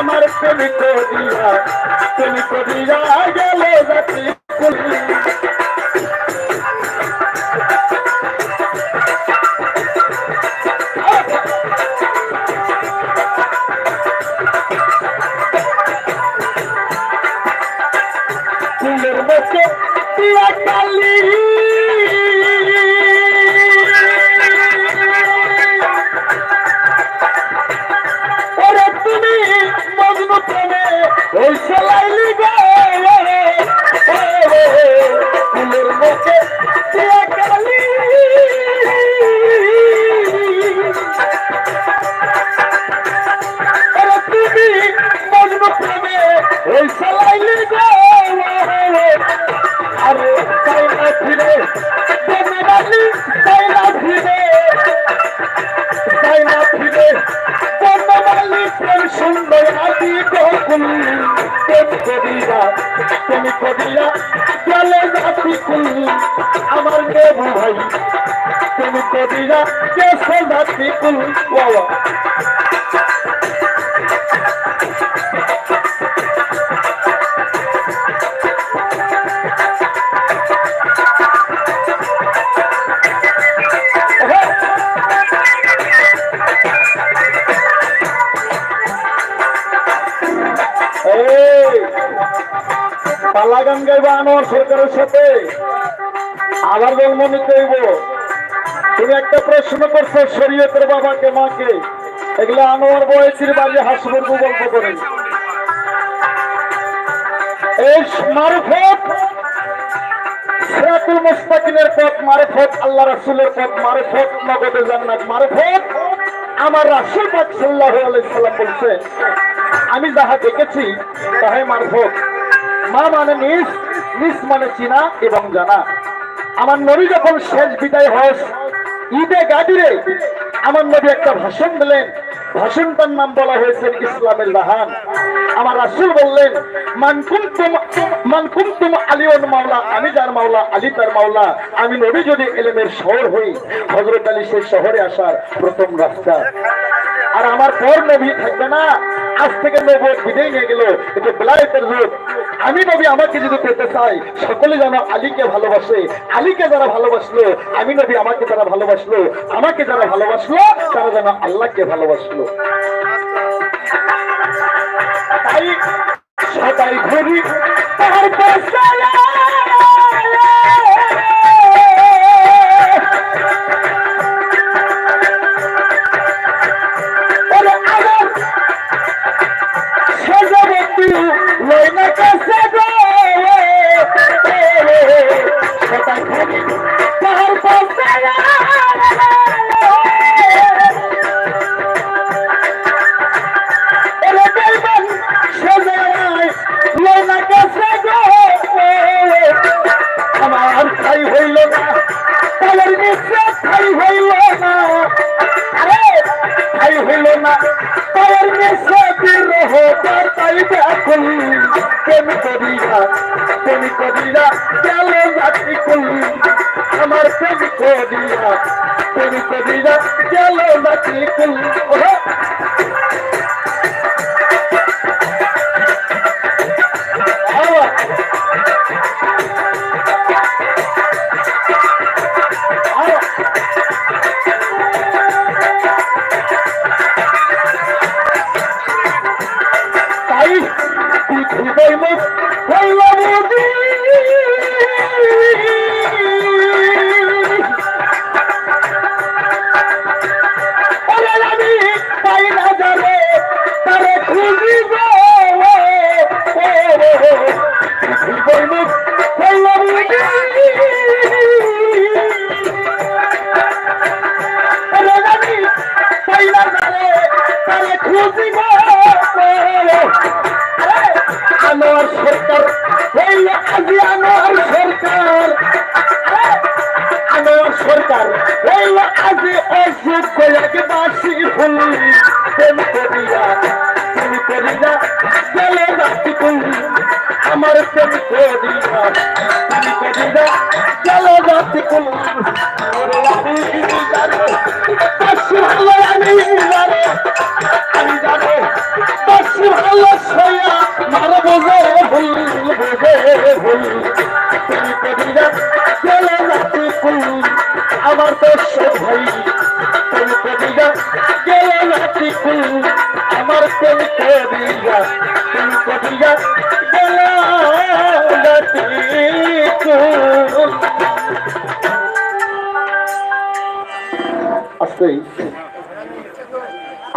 আমার প্রেমিক দিয়া। প্রেমিক দিয়া গেলে যাচ্ছি কুল ফুলের মুখে দিয়া কালি। প্রেমে ওই সেলাইলি গো ফুলের মুখে দিয়া কালি। তুমি মজনু প্রেমে ওই সেলাইলি গো আরে তাই ফিরে দেবে বালি তাই না ফিরে। তাই ফিরে সুন্দর আদি গোকুল প্রেম কবিরা তুমি কবিরা গেলে জাতি কুল। আমার দেবু ভাই তুমি কবিরা গেছে জাতি কুল। বাবা গান গাইবা আনোয়ার সরকারের সাথে? আবার জন্মনি কইব, তুমি একটা প্রশ্ন করছ শরীয়তের বাবাকে, মাকে, এগুলো আনোয়ার বয়সের বাড়ি হাসিমুরগু গল্প করেন এই মারফত, সিরাতুল পথ মারফত, আল্লাহ রাসূলের পথ মারফত, নগদে জান্নাত মারফত। আমার রাসূল পাক সাল্লাল্লাহু আলাইহি সাল্লাম বলছে, আমি যাহা দেখেছি, তাহাই মারফত। মা মানে নিস নিস মানে চিনা এবং জানা। আমার নবী যখন শেষ বিদায় হস, ঈদে গাদিরে আমার নবী একটা ভাষণ দিলেন। ভাষণটার নাম বলা হয়েছে ইসলামের লাহান আমার রাসূল বললেন মানকুম তুম আলিউন মাওলা, আমি যার মাওলা, আলী তার মাওলা, আমি নবী যদি এলেমের শহর হই, হযরত আলী সেই শহরে আসার প্রথম রাস্তা। আর আমার পর নবী থাকবে না। আজ থেকে নবী বিদায় নিয়ে গেল। এটা বেলায়েতের যুগ আমি নবী আমাকে যদি পেতে চাই সকলে যেন আলীকে ভালোবাসে। আলীকে যারা ভালোবাসলো, আমি নবী আমাকে যারা ভালোবাসলো, আমাকে যারা ভালোবাসলো, তারা যেন আল্লাহকে ভালোবাসলো। তাই সবাই ঘুরি তার নিচে ঠাই হইল না আরে ঠাই হইল না তাদের নিচে বিরহ তাই ব্যাকুল প্রেম করিয়া প্রেম করিয়া গেল জাতি কুল আমার প্রেম করিয়া প্রেম করিয়া গেল জাতি প্রেম করিয়া তুমি করিয়া গেলে রাতি কুল আমার প্রেম করিয়া তুমি করিয়া গেলে রাতি কুল ওরে আমি জানো বাসি ভালো আমি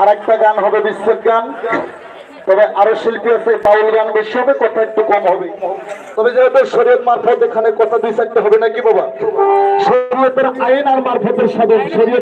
আর একটা গান হবে বিশ্বের গান। তবে আরও শিল্পী আছে, বাউল গান বেশি হবে, কথা একটু কম হবে। তবে যেহেতু শরীয়ত মারফত এখানে কথা দুই চারটে হবে নাকি বাবা? শরীয়তের আইন আর মারফতের সাথে শরীয়ত